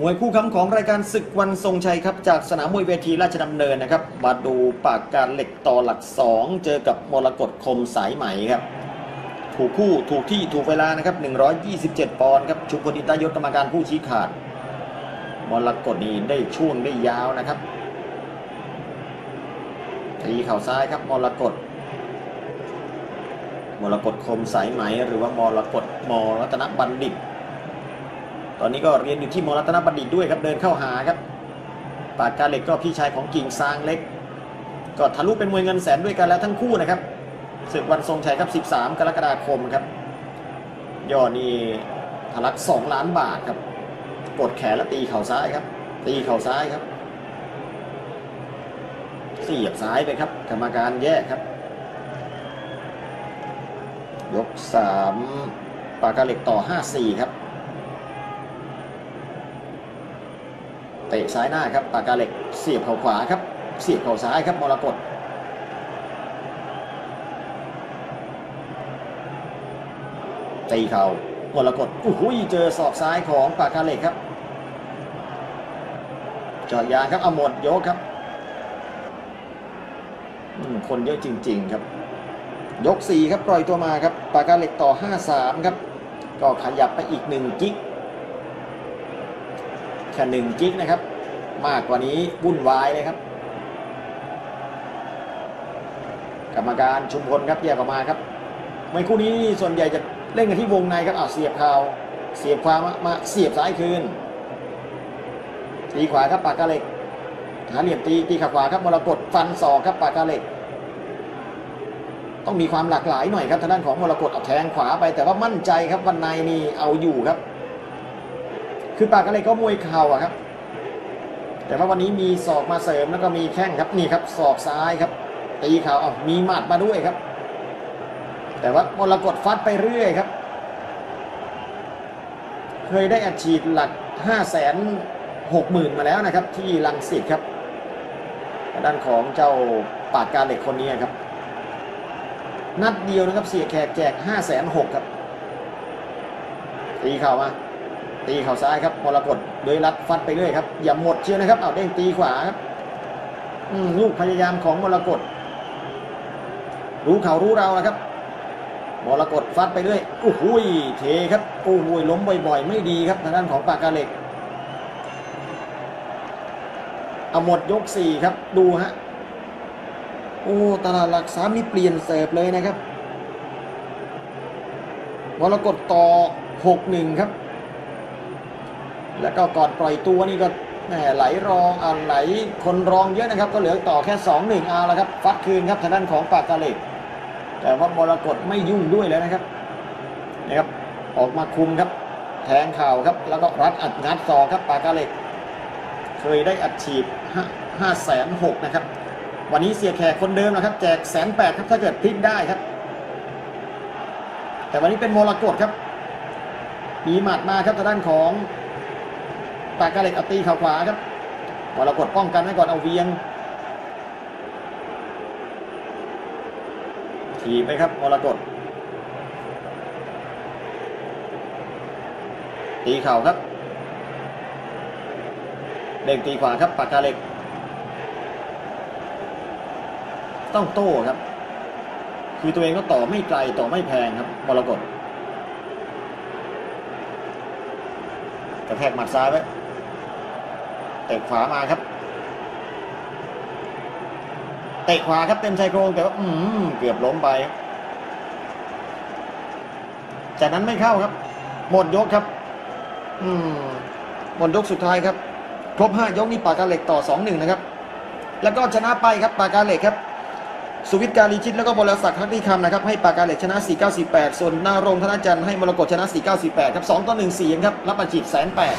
มวยคู่ค้ำของรายการศึกวันทรงชัยครับ จากสนามมวยเวทีราชดำเนินนะครับมาดูปากการเหล็กต่อหลัก 2 เจอกับมรกตคมสายไหมครับ ถูกคู่ถูกที่ถูกเวลานะครับ 127 ปอนด์ครับ ชุมพลอินตายศกรรมการผู้ชี้ขาด มรกตนี่ได้ช่วงได้ยาวนะครับทีเข่าซ้ายครับมรกตมรกตคมสายไหมหรือว่ามรกตมรัตนบัณฑิต ตอนนี้ก็เรียนอยู่ที่มรัตนบัณฑิตด้วยครับเดินเข้าหาครับปากกาเหล็กก็พี่ชายของกิ่งซางเล็ก ก็ทะลุเป็นมวยเงินแสนด้วยกันแล้วทั้งคู่นะครับศึกวันทรงชัยครับ 13 กรกฎาคมครับยอดนี่ทะลัก 2 ล้านบาทครับกดแขนแล้วตีเข่าซ้ายครับ ตีเข่าซ้ายครับเสียบซ้ายไปครับ กรรมการแยกครับ ยก 3 ปากกาเหล็กต่อ 5-4 ครับ เตะซ้ายหน้าครับปากกาเหล็กเสียบเข่าขวาครับ เสียบเข่าซ้ายครับมรกตตีเข่ามรกตโอ้โหเจอศอกซ้ายของปากกาเหล็กครับจอดยางครับเอาหมดยกครับคนเยอะจริง ๆ ครับ ยก 4 ครับปล่อยตัวมาครับ ปากกาเหล็กต่อ 5-3 ครับ ก็ขยับไปอีก 1 กิกแค่หนึ่งกิกนะครับ มากกว่านี้วุ่นวายเลยครับ กรรมการชุมพลครับแยกออกมาครับไม่คู่นี้ส่วนใหญ่จะเล่นกันที่วงในครับอ้าวเสียบเข่าเสียบความมาเสียบซ้ายคืนตีขวาครับปากกาเหล็กหาเหลี่ยมตีตีขาขวาครับมรกตฟันศอกครับปากกาเหล็ก ต้องมีความหลากหลายหน่อยครับทางด้านของมรกตเอาแทงขวาไป แต่ว่ามั่นใจครับวันในนี่เอาอยู่ครับ คือปากกาเหล็กก็มวยเข่าอะครับ แต่ว่าวันนี้มีศอกมาเสริมแล้วก็มีแข้งครับนี่ครับศอกซ้ายครับตีเข่าเอมีหมัดมาด้วยครับ แต่ว่ามรกตฟัดไปเรื่อยครับ เคยได้อัดฉีดหลัก5 6 0 0 0 0มาแล้วนะครับ ที่ลังสิตครับ ด้านของเจ้าปากการเหล็กคนนี้ครับ นัดเดียวนะครับเสียแขกแจก5 6 0 0 0ครับตีเข่ามา ตีเข่าซ้ายครับมรกตโดยรัดฟัดไปเรื่อยครับอย่าหมดเชียวนะครับเอาเด้งตีขวาครับลูกพยายามของมรกตรู้เขารู้เราแล้วครับมรกตฟัดไปเรื่อยโอ้โหเทครับโอ้โหล้มบ่อยๆ ไม่ดีครับทางด้านของปากกาเหล็กเอาหมดยกสี่ครับดูฮะโอ้ตลาดหลักสามนี่เปลี่ยนเสิร์ฟเลยนะครับมรกตต่อหกหนึ่งครับ แล้วก็ก่อนปล่อยตัวนี่ก็แหมไหลรองเอาไหลคนรองเยอะนะครับ ก็เหลือต่อแค่2งเอาแล้วครับฟัดคืนครับทางด้านของปากกาเล็กแต่ว่ามรกตไม่ยุ่งด้วยแล้วนะครับนะครับออกมาคุมครับ แทงข่าวครับ แล้วก็รัดอัดงัดซอครับปากกาเล็ก เคยได้อัดฉีดห้าแสนหกนะครับ วันนี้เสียแขกคนเดิมนะครับ แจกแสนแปดครับถ้าเกิดพลิกได้ครับ แต่วันนี้เป็นมรกตครับ มีหมัดมาครับทางด้านของ ปากกาเล็กอาตีเข่าขวาครับมรกตป้องกันไว้ก่อนเอาเวียงทีไปครับมรกตตีเข่าครับเด้งตีขวาครับปากกาเล็ก ต้องโต้ครับ คือตัวเองก็ต่อไม่ไกลต่อไม่แพงครับมรกตกระแทกหมัดซ้ายไว้ เตะขวามาครับ เตะขวาครับเต็มชายโครงแต่ว่าอืมเกือบล้มไปจากนั้นไม่เข้าครับ หมดยกครับ อืมหมดยกสุดท้ายครับ ครบห้ายกนี่ปากกาเหล็กต่อสองหนึ่งนะครับ แล้วก็ชนะไปครับปากกาเหล็กครับ สุวิทย์การีชิตแล้วก็บรศักดิ์ทักที่คำนะครับ ให้ปากกาเหล็กชนะ 498 ส่วนนารงธนจันทร์ให้มรกตชนะ 498 ครับ2ต่อ1เสียงครับ รับอาชีพแสนแปด